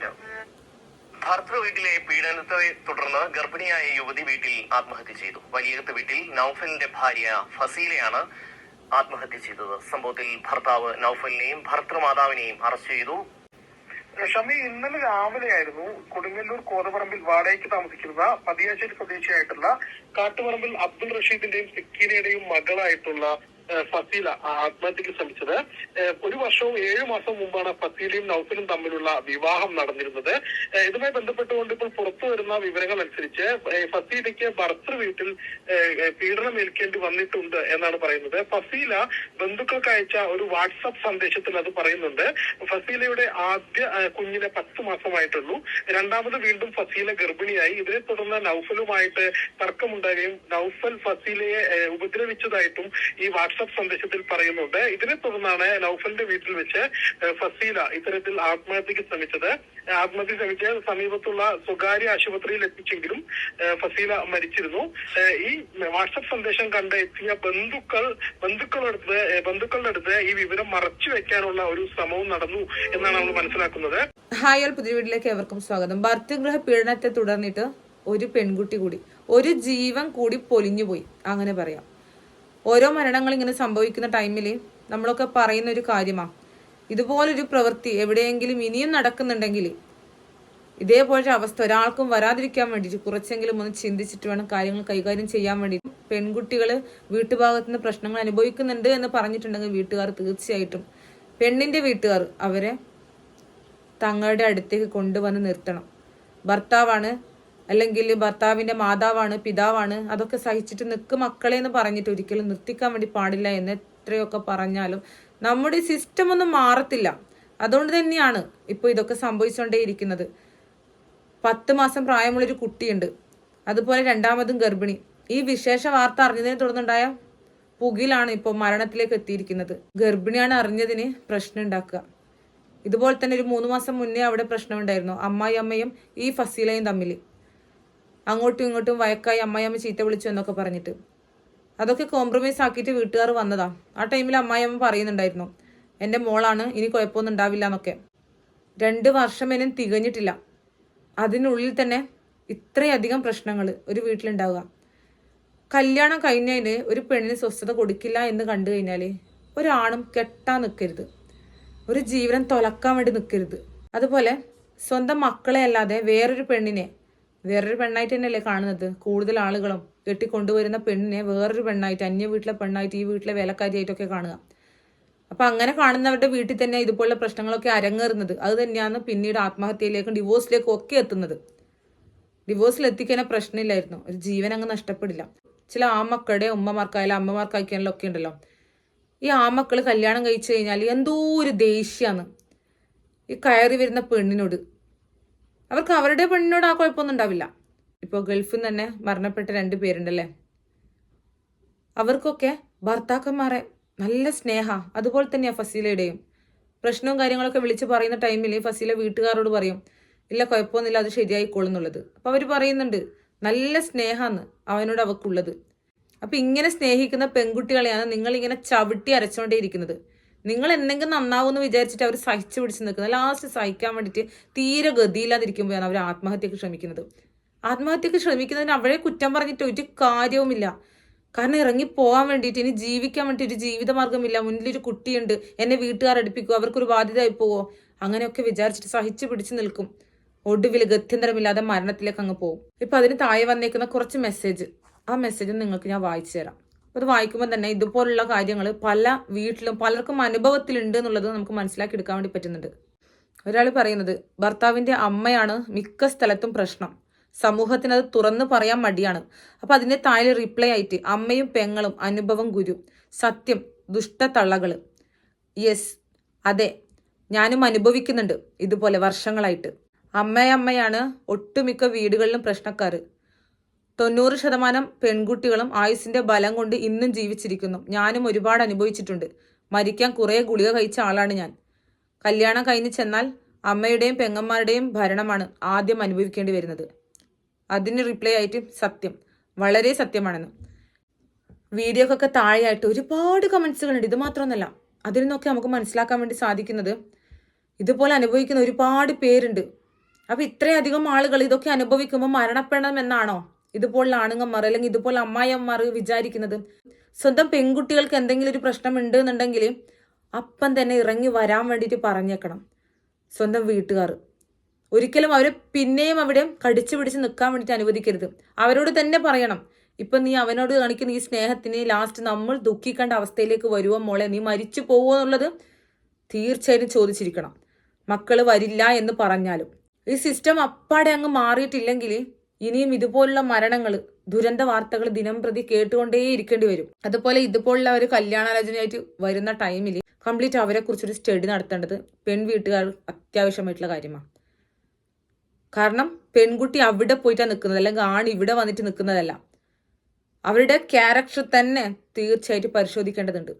Content ഭർത്തൃ വീട്ടിലെ പീഡനത്തെ തുടർന്ന് ഗർഭിണിയായ യുവതി വീട്ടിൽ ആത്മഹത്യ ചെയ്തു. വലിയകത്ത് വീട്ടിൽ നൌഫലിന്റെ ഭാര്യ ഫസീലയാണ് ആത്മഹത്യ ചെയ്തത്. സംഭവത്തിൽ ഭർത്താവ് നൌഫലിനെയും ഭർത്തൃമാതാവിനെയും അറസ്റ്റ് ചെയ്തു. ഷമി ഇന്നലെ രാവിലെയായിരുന്നു കൊടുങ്ങല്ലൂർ കോതപറമ്പിൽ വാടകയ്ക്ക് താമസിക്കുന്ന പതിയാശ്ശേരി സ്വദേശിയായിട്ടുള്ള കാട്ടുപറമ്പിൽ അബ്ദുൾ റഷീദിന്റെയും സിക്കീനയുടെയും മകളായിട്ടുള്ള ഫസീല ആത്മഹത്യക്ക് ശ്രമിച്ചത്. ഒരു വർഷവും ഏഴു മാസം മുമ്പാണ് ഫസീലയും നൌഫലും തമ്മിലുള്ള വിവാഹം നടന്നിരുന്നത്. ഇതുമായി ബന്ധപ്പെട്ടുകൊണ്ട് ഇപ്പോൾ പുറത്തു വരുന്ന വിവരങ്ങൾ അനുസരിച്ച് ഫസീലയ്ക്ക് ഭർത്തൃ വീട്ടിൽ പീഡനം ഏൽക്കേണ്ടി വന്നിട്ടുണ്ട് എന്നാണ് പറയുന്നത്. ഫസീല ബന്ധുക്കൾക്ക് അയച്ച ഒരു വാട്സപ്പ് സന്ദേശത്തിൽ അത് പറയുന്നുണ്ട്. ഫസീലയുടെ ആദ്യ കുഞ്ഞിനെ പത്ത് മാസമായിട്ടുള്ളൂ. രണ്ടാമത് വീണ്ടും ഫസീല ഗർഭിണിയായി. ഇതിനെ തുടർന്ന് നൌഫലുമായിട്ട് തർക്കമുണ്ടാകുകയും നൌഫൽ ഫസീലയെ ഉപദ്രവിച്ചതായിട്ടും ഈ വാട്സപ്പ് സന്ദേശത്തിൽ പറയുന്നുണ്ട്. ഇതിനെ തുടർന്നാണ് നൌഫലിന്റെ വീട്ടിൽ വെച്ച് ഫസീല ഇത്തരത്തിൽ ആത്മഹത്യക്ക് ശ്രമിച്ചത്. ആത്മഹത്യ ശ്രമിച്ച് സമീപത്തുള്ള സ്വകാര്യ ആശുപത്രിയിൽ എത്തിച്ചെങ്കിലും ഫസീല മരിച്ചിരുന്നു. ഈ വാട്സപ്പ് സന്ദേശം കണ്ട് എത്തിയ ബന്ധുക്കൾ ബന്ധുക്കളുടെ അടുത്ത് ഏ, ബന്ധുക്കളുടെ അടുത്ത് ഈ വിവരം മറച്ചു വെക്കാനുള്ള ഒരു ശ്രമവും നടന്നു എന്നാണ് നമ്മൾ മനസ്സിലാക്കുന്നത്. ഹായ് ആൾ പുതിയ വീട്ടിലേക്ക് ഏവർക്കും സ്വാഗതം. ഭർത്തൃഗൃഹ പീഡനത്തെ തുടർന്നിട്ട് ഒരു പെൺകുട്ടി കൂടി ഒരു ജീവൻ കൂടി പൊലിഞ്ഞുപോയി. അങ്ങനെ പറയാം. ഓരോ മരണങ്ങൾ ഇങ്ങനെ സംഭവിക്കുന്ന ടൈമിൽ നമ്മളൊക്കെ പറയുന്ന ഒരു കാര്യമാണ് ഇതുപോലൊരു പ്രവൃത്തി എവിടെയെങ്കിലും ഇനിയും നടക്കുന്നുണ്ടെങ്കിൽ ഇതേപോലൊരു അവസ്ഥ ഒരാൾക്കും വരാതിരിക്കാൻ വേണ്ടിയിട്ട് കുറച്ചെങ്കിലും ഒന്ന് ചിന്തിച്ചിട്ട് വേണം കാര്യങ്ങൾ കൈകാര്യം ചെയ്യാൻ വേണ്ടി പെൺകുട്ടികൾ വീട്ടുഭാഗത്ത് നിന്ന് പ്രശ്നങ്ങൾ അനുഭവിക്കുന്നുണ്ട് എന്ന് പറഞ്ഞിട്ടുണ്ടെങ്കിൽ വീട്ടുകാർ തീർച്ചയായിട്ടും പെണ്ണിന്റെ വീട്ടുകാർ അവരെ തങ്ങളുടെ അടുത്തേക്ക് കൊണ്ടുവന്ന് നിർത്തണം. ഭർത്താവാണ് അല്ലെങ്കിൽ ഭർത്താവിന്റെ മാതാവാണ് പിതാവാണ് അതൊക്കെ സഹിച്ചിട്ട് നിൽക്ക് മക്കളെ എന്ന് പറഞ്ഞിട്ട് ഒരിക്കലും നിർത്തിക്കാൻ വേണ്ടി പാടില്ല എന്ന് എത്രയൊക്കെ പറഞ്ഞാലും നമ്മുടെ സിസ്റ്റം ഒന്നും മാറത്തില്ല. അതുകൊണ്ട് തന്നെയാണ് ഇപ്പോൾ ഇതൊക്കെ സംഭവിച്ചുകൊണ്ടേയിരിക്കുന്നത് പത്ത് മാസം പ്രായമുള്ളൊരു കുട്ടിയുണ്ട്. അതുപോലെ രണ്ടാമതും ഗർഭിണി. ഈ വിശേഷ വാർത്ത അറിഞ്ഞതിനെ തുടർന്നുണ്ടായ പുകിലാണ് ഇപ്പോൾ മരണത്തിലേക്ക് എത്തിയിരിക്കുന്നത്. ഗർഭിണിയാണ് അറിഞ്ഞതിന് പ്രശ്നം ഉണ്ടാക്കുക. ഇതുപോലെ തന്നെ ഒരു മൂന്ന് മാസം മുന്നേ അവിടെ പ്രശ്നമുണ്ടായിരുന്നു. അമ്മായി അമ്മയും ഈ ഫസീലയും തമ്മിൽ അങ്ങോട്ടും ഇങ്ങോട്ടും വയക്കായി അമ്മായിയമ്മ ചീത്ത വിളിച്ചു എന്നൊക്കെ പറഞ്ഞിട്ട്. അതൊക്കെ കോംപ്രമൈസ് ആക്കിയിട്ട് വീട്ടുകാർ വന്നതാ. ആ ടൈമിൽ അമ്മായിയമ്മ പറയുന്നുണ്ടായിരുന്നു എന്റെ മോളാണ് ഇനി കുഴപ്പമൊന്നും ഉണ്ടാവില്ല എന്നൊക്കെ. രണ്ട് വർഷം എന്നും തികഞ്ഞിട്ടില്ല. അതിനുള്ളിൽ തന്നെ ഇത്രയധികം പ്രശ്നങ്ങൾ ഒരു വീട്ടിലുണ്ടാവുക. കല്യാണം കഴിഞ്ഞതിന് ഒരു പെണ്ണിന് സ്വസ്ഥത കൊടുക്കില്ല എന്ന് കണ്ടു കഴിഞ്ഞാൽ ഒരാണും കെട്ടാൻ നിൽക്കരുത് ഒരു ജീവനം തൊലക്കാൻ വേണ്ടി നിൽക്കരുത് അതുപോലെ സ്വന്തം മക്കളെ അല്ലാതെ വേറൊരു പെണ്ണിനെ വേറൊരു പെണ്ണായിട്ട് തന്നെയല്ലേ കാണുന്നത്? കൂടുതൽ ആളുകളും കെട്ടിക്കൊണ്ടുവരുന്ന പെണ്ണിനെ വേറൊരു പെണ്ണായിട്ട് അന്യ വീട്ടിലെ പെണ്ണായിട്ട് ഈ വീട്ടിലെ വേലക്കാരിയായിട്ടൊക്കെ കാണുക. അപ്പൊ അങ്ങനെ കാണുന്നവരുടെ വീട്ടിൽ തന്നെ ഇതുപോലുള്ള പ്രശ്നങ്ങളൊക്കെ അരങ്ങേറുന്നത്. അത് തന്നെയാണ് പിന്നീട് ആത്മഹത്യയിലേക്കും ഡിവോഴ്സിലേക്കും ഒക്കെ എത്തുന്നത്. ഡിവോഴ്സിൽ എത്തിക്കാൻ പ്രശ്നമില്ലായിരുന്നു. ഒരു ജീവൻ അങ്ങ് നഷ്ടപ്പെടില്ല. ചില ആമക്കളുടെ ഉമ്മമാർക്കായാലും അമ്മമാർക്കായിക്കാനുള്ള ഒക്കെ ഉണ്ടല്ലോ. ഈ ആമക്കൾ കല്യാണം കഴിച്ചു കഴിഞ്ഞാൽ എന്തോ ഒരു ദേഷ്യമാണ്. ഈ കയറി വരുന്ന പെണ്ണിനോട്. അവർക്ക് അവരുടെ പെണ്ണിനോട് ആ കുഴപ്പമൊന്നും ഉണ്ടാവില്ല. ഇപ്പോൾ ഗൾഫിൽ നിന്ന് തന്നെ മരണപ്പെട്ട രണ്ട് പേരുണ്ടല്ലേ? അവർക്കൊക്കെ ഭർത്താക്കന്മാരെ നല്ല സ്നേഹ. അതുപോലെ തന്നെയാണ് ഫസീലയുടെയും. പ്രശ്നവും കാര്യങ്ങളൊക്കെ വിളിച്ച് പറയുന്ന ടൈമിൽ ഫസീല വീട്ടുകാരോട് പറയും ഇല്ല കുഴപ്പമൊന്നുമില്ല അത് ശരിയായിക്കോളും എന്നുള്ളത് അപ്പോൾ അവർ പറയുന്നുണ്ട് നല്ല സ്നേഹമാണ് അവനോട് അവക്കുള്ളത്. അപ്പം ഇങ്ങനെ സ്നേഹിക്കുന്ന പെൺകുട്ടികളെയാണ് നിങ്ങളിങ്ങനെ ചവിട്ടി അരച്ചുകൊണ്ടേയിരിക്കുന്നത്. നിങ്ങൾ എന്തെങ്കിലും നന്നാവുമെന്ന് വിചാരിച്ചിട്ട് അവർ സഹിച്ചു പിടിച്ച് നിൽക്കുന്നത്. ലാസ്റ്റ് സഹിക്കാൻ വേണ്ടിയിട്ട് തീരെ ഗതിയില്ലാതിരിക്കുമ്പോഴാണ് അവർ ആത്മഹത്യക്ക് ശ്രമിക്കുന്നത്. ആത്മഹത്യക്ക് ശ്രമിക്കുന്നതിന് അവരെ കുറ്റം പറഞ്ഞിട്ട് ഒരു കാര്യവുമില്ല. കാരണം ഇറങ്ങി പോകാൻ വേണ്ടിയിട്ട് ഇനി ജീവിക്കാൻ വേണ്ടി ഒരു ജീവിതമാർഗമില്ല മുന്നിലൊരു കുട്ടിയുണ്ട് എന്നെ വീട്ടുകാർ അടുപ്പിക്കുക അവർക്കൊരു ബാധ്യതയായി പോവോ? അങ്ങനെയൊക്കെ വിചാരിച്ചിട്ട് സഹിച്ചു പിടിച്ച് നിൽക്കും. ഒടുവിൽ ഗത്യന്തരമില്ലാതെ മരണത്തിലേക്ക് അങ്ങ് പോകും. ഇപ്പൊ അതിന് താഴെ വന്നേക്കുന്ന കുറച്ച് മെസ്സേജ് ആ മെസ്സേജ് നിങ്ങൾക്ക് ഞാൻ വായിച്ചു തരാം. അത് വായിക്കുമ്പോൾ തന്നെ ഇതുപോലുള്ള കാര്യങ്ങൾ പല വീട്ടിലും പലർക്കും അനുഭവത്തിലുണ്ട് എന്നുള്ളത് നമുക്ക് മനസ്സിലാക്കി എടുക്കാൻ വേണ്ടി പറ്റുന്നുണ്ട്. ഒരാൾ പറയുന്നത് ഭർത്താവിന്റെ അമ്മയാണ് മിക്ക സ്ഥലത്തും പ്രശ്നം. സമൂഹത്തിന് അത് തുറന്നു പറയാൻ മടിയാണ്. അപ്പൊ അതിന്റെ താഴെ റിപ്ലൈ ആയിട്ട് അമ്മയും പെങ്ങളും അനുഭവം ഗുരു. സത്യം ദുഷ്ടത്തള്ളകൾ യെസ് അതെ ഞാനും അനുഭവിക്കുന്നുണ്ട് ഇതുപോലെ വർഷങ്ങളായിട്ട്. അമ്മയമ്മയാണ് ഒട്ടുമിക്ക വീടുകളിലും പ്രശ്നക്കാര്. തൊണ്ണൂറ് ശതമാനം പെൺകുട്ടികളും ആയുസിന്റെ ബലം കൊണ്ട് ഇന്നും ജീവിച്ചിരിക്കുന്നു. ഞാനും ഒരുപാട് അനുഭവിച്ചിട്ടുണ്ട്. മരിക്കാൻ കുറേ ഗുളിക കഴിച്ച ആളാണ് ഞാൻ. കല്യാണം കഴിഞ്ഞ് ചെന്നാൽ അമ്മയുടെയും പെങ്ങന്മാരുടെയും ഭരണമാണ് ആദ്യം അനുഭവിക്കേണ്ടി വരുന്നത്. അതിന് റിപ്ലൈ ആയിട്ട് സത്യം. വളരെ സത്യമാണെന്ന്. വീഡിയോക്കൊക്കെ താഴെയായിട്ട് ഒരുപാട് കമൻസുകളുണ്ട് ഇത് മാത്രമൊന്നുമല്ല അതിൽ നിന്നൊക്കെ നമുക്ക് മനസ്സിലാക്കാൻ വേണ്ടി സാധിക്കുന്നത് ഇതുപോലെ അനുഭവിക്കുന്ന ഒരുപാട് പേരുണ്ട്. അപ്പൊ ഇത്രയധികം ആളുകൾ ഇതൊക്കെ അനുഭവിക്കുമ്പോൾ മരണപ്പെടണം എന്നാണോ? ഇതുപോലുള്ള ആണുങ്ങന്മാർ അല്ലെങ്കിൽ ഇതുപോലെ അമ്മായിയന്മാർ വിചാരിക്കുന്നത് സ്വന്തം പെൺകുട്ടികൾക്ക് എന്തെങ്കിലും ഒരു പ്രശ്നം ഉണ്ട് എന്നുണ്ടെങ്കിൽ അപ്പം തന്നെ ഇറങ്ങി വരാൻ വേണ്ടിയിട്ട് പറഞ്ഞേക്കണം. സ്വന്തം വീട്ടുകാർ. ഒരിക്കലും അവരെ പിന്നെയും അവിടെ കടിച്ചു പിടിച്ച് നിൽക്കാൻ വേണ്ടിയിട്ട് അനുവദിക്കരുത്. അവരോട് തന്നെ പറയണം. ഇപ്പൊ നീ അവനോട് കാണിക്കുന്ന ഈ സ്നേഹത്തിന് ലാസ്റ്റ് നമ്മൾ ദുഃഖിക്കേണ്ട അവസ്ഥയിലേക്ക് വരുമോ മോളെ? നീ മരിച്ചു പോവോ എന്നുള്ളത് തീർച്ചയായും ചോദിച്ചിരിക്കണം. മക്കൾ വരില്ല എന്ന് പറഞ്ഞാലും. ഈ സിസ്റ്റം അപ്പാടെ അങ്ങ് മാറിയിട്ടില്ലെങ്കിൽ ഇനിയും ഇതുപോലുള്ള മരണങ്ങൾ ദുരന്ത വാർത്തകൾ ദിനം പ്രതി കേട്ടുകൊണ്ടേ ഇരിക്കേണ്ടി വരും. അതുപോലെ ഇതുപോലുള്ള ഒരു കല്യാണാലോചനയായിട്ട് വരുന്ന ടൈമിൽ കംപ്ലീറ്റ് അവരെ കുറിച്ചൊരു സ്റ്റഡി നടത്തേണ്ടത് പെൺ വീട്ടുകാർ അത്യാവശ്യമായിട്ടുള്ള കാര്യമാണ് കാരണം പെൺകുട്ടി അവിടെ പോയിട്ടാണ് നിൽക്കുന്നത് അല്ലെങ്കിൽ ആൺ ഇവിടെ വന്നിട്ട് നിൽക്കുന്നതല്ല അവരുടെ ക്യാരക്ടർ തന്നെ തീർച്ചയായിട്ടും പരിശോധിക്കേണ്ടതുണ്ട്.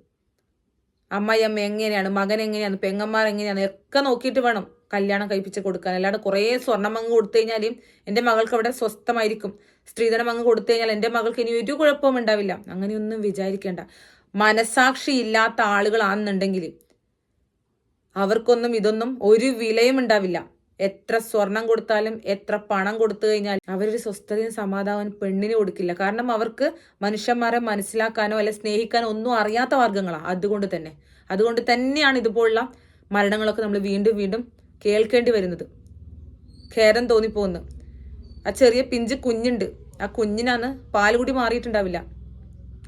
അമ്മയമ്മ എങ്ങനെയാണ് മകൻ എങ്ങനെയാണ് പെങ്ങന്മാർ എങ്ങനെയാണ് ഒക്കെ നോക്കിയിട്ട് വേണം. കല്യാണം കഴിപ്പിച്ച് കൊടുക്കാൻ. അല്ലാണ്ട് കുറേ സ്വർണം അങ്ങ് കൊടുത്തു കഴിഞ്ഞാൽ എന്റെ മകൾക്ക് അവിടെ സ്വസ്ഥമായിരിക്കും. സ്ത്രീധനം അങ്ങ് കൊടുത്തു കഴിഞ്ഞാൽ എന്റെ മകൾക്ക് ഇനി ഒരു കുഴപ്പവും ഉണ്ടാവില്ല. അങ്ങനെയൊന്നും വിചാരിക്കേണ്ട. മനസാക്ഷി ഇല്ലാത്ത ആളുകളാണെന്നുണ്ടെങ്കിൽ അവർക്കൊന്നും ഇതൊന്നും ഒരു വിലയും ഉണ്ടാവില്ല. എത്ര സ്വർണം കൊടുത്താലും എത്ര പണം കൊടുത്തു കഴിഞ്ഞാൽ അവരൊരു സ്വസ്ഥതയും സമാധാനവും പെണ്ണിന് കൊടുക്കില്ല. കാരണം അവർക്ക് മനുഷ്യന്മാരെ മനസ്സിലാക്കാനോ അല്ലെ സ്നേഹിക്കാനോ ഒന്നും അറിയാത്ത വർഗങ്ങളാണ് അതുകൊണ്ട് തന്നെ. അതുകൊണ്ട് തന്നെയാണ് ഇതുപോലുള്ള മരണങ്ങളൊക്കെ നമ്മൾ വീണ്ടും വീണ്ടും കേൾക്കേണ്ടി വരുന്നത്. ഖേരം തോന്നിപ്പോകുന്നു. ആ ചെറിയ പിഞ്ച് കുഞ്ഞുണ്ട്. ആ കുഞ്ഞിനാണ് പാലുകൂടി മാറിയിട്ടുണ്ടാവില്ല.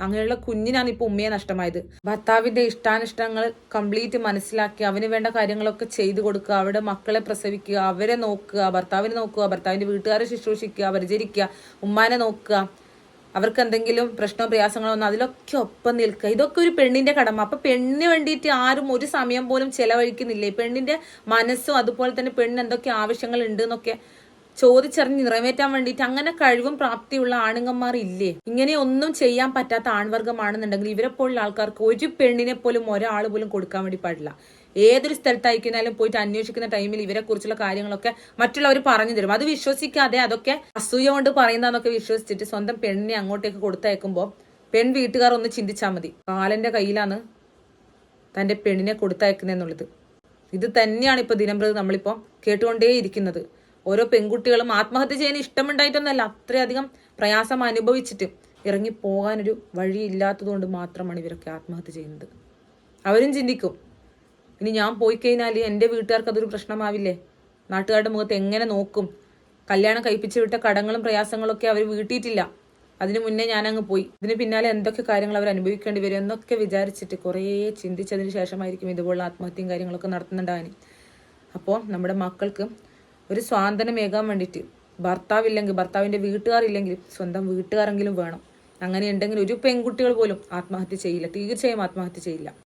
അങ്ങനെയുള്ള കുഞ്ഞിനാണ് ഇപ്പൊ ഉമ്മയെ നഷ്ടമായത്. ഭർത്താവിന്റെ ഇഷ്ടാനിഷ്ടങ്ങൾ കംപ്ലീറ്റ് മനസ്സിലാക്കി അവന് വേണ്ട കാര്യങ്ങളൊക്കെ ചെയ്തു കൊടുക്കുക അവിടെ മക്കളെ പ്രസവിക്കുക അവരെ നോക്കുക ഭർത്താവിനെ നോക്കുക ഭർത്താവിന്റെ വീട്ടുകാരെ ശുശ്രൂഷിക്കുക പരിചരിക്കുക ഉമ്മാനെ നോക്കുക. അവർക്ക് എന്തെങ്കിലും പ്രശ്നമോ പ്രയാസങ്ങളോ ഒന്നും അതിലൊക്കെ ഒപ്പം നിൽക്കുക. ഇതൊക്കെ ഒരു പെണ്ണിന്റെ കടമ. അപ്പൊ പെണ്ണിന് വേണ്ടിയിട്ട് ആരും ഒരു സമയം പോലും ചെലവഴിക്കുന്നില്ലേ? പെണ്ണിന്റെ മനസ്സും അതുപോലെ തന്നെ പെണ്ണിന് എന്തൊക്കെ ആവശ്യങ്ങൾ ഉണ്ട് എന്നൊക്കെ ചോദിച്ചറിഞ്ഞ് നിറവേറ്റാൻ വേണ്ടിയിട്ട് അങ്ങനെ കഴിവും പ്രാപ്തിയുള്ള ആണുങ്ങന്മാർ ഇല്ലേ? ഇങ്ങനെ ഒന്നും ചെയ്യാൻ പറ്റാത്ത ആൺവർഗമാണെന്നുണ്ടെങ്കിൽ ഇവരെ പോലുള്ള ആൾക്കാർക്ക് ഒരു പെണ്ണിനെ പോലും ഒരാൾ പോലും കൊടുക്കാൻ വേണ്ടി പാടില്ല. ഏതൊരു സ്ഥലത്തായിരിക്കുന്നാലും പോയിട്ട് അന്വേഷിക്കുന്ന ടൈമിൽ ഇവരെ കുറിച്ചുള്ള കാര്യങ്ങളൊക്കെ മറ്റുള്ളവർ പറഞ്ഞു തരും. അത് വിശ്വസിക്കാതെ അതൊക്കെ അസൂയ കൊണ്ട് പറയുന്നതെന്നൊക്കെ വിശ്വസിച്ചിട്ട് സ്വന്തം പെണ്ണിനെ അങ്ങോട്ടേക്ക് കൊടുത്തയക്കുമ്പോൾ പെൺ വീട്ടുകാർ ഒന്ന് ചിന്തിച്ചാൽ മതി. കാലന്റെ കയ്യിലാണ് തന്റെ പെണ്ണിനെ കൊടുത്തയക്കുന്നതെന്നുള്ളത്. ഇത് തന്നെയാണ് ഇപ്പോൾ ദിനംപ്രതി നമ്മളിപ്പോൾ കേട്ടുകൊണ്ടേയിരിക്കുന്നത്. ഓരോ പെൺകുട്ടികളും ആത്മഹത്യ ചെയ്യാൻ ഇഷ്ടമുണ്ടായിട്ടൊന്നല്ല അത്രയധികം പ്രയാസം അനുഭവിച്ചിട്ട് ഇറങ്ങി പോകാനൊരു വഴിയില്ലാത്തതുകൊണ്ട് മാത്രമാണ് ഇവരൊക്കെ ആത്മഹത്യ ചെയ്യുന്നത്. അവരും ചിന്തിക്കും ഇനി ഞാൻ പോയി കഴിഞ്ഞാൽ എന്റെ വീട്ടുകാർക്ക് അതൊരു പ്രശ്നമാവില്ലേ? നാട്ടുകാരുടെ മുഖത്ത് എങ്ങനെ നോക്കും? കല്യാണം കഴിപ്പിച്ച് വിട്ട കടങ്ങളും പ്രയാസങ്ങളൊക്കെ അവർ വീട്ടിയിട്ടില്ല. അതിനു മുന്നേ ഞാനങ്ങ് പോയി. ഇതിന് പിന്നാലെ എന്തൊക്കെ കാര്യങ്ങൾ അവർ അനുഭവിക്കേണ്ടി വരും എന്നൊക്കെ വിചാരിച്ചിട്ട് കുറേ ചിന്തിച്ചതിന് ശേഷമായിരിക്കും ഇതുപോലുള്ള ആത്മഹത്യയും കാര്യങ്ങളൊക്കെ നടത്തുന്നുണ്ടാകാൻ അപ്പോൾ നമ്മുടെ മക്കൾക്ക് ഒരു സ്വാതന്ത്ര്യമേകാൻ വേണ്ടിയിട്ട്. ഭർത്താവില്ലെങ്കിൽ ഭർത്താവിന്റെ വീട്ടുകാരില്ലെങ്കിൽ സ്വന്തം വീട്ടുകാരെങ്കിലും വേണം. അങ്ങനെ ഉണ്ടെങ്കിൽ ഒരു പെൺകുട്ടികൾ പോലും ആത്മഹത്യ ചെയ്യില്ല. തീർച്ചയായും ആത്മഹത്യ ചെയ്യില്ല.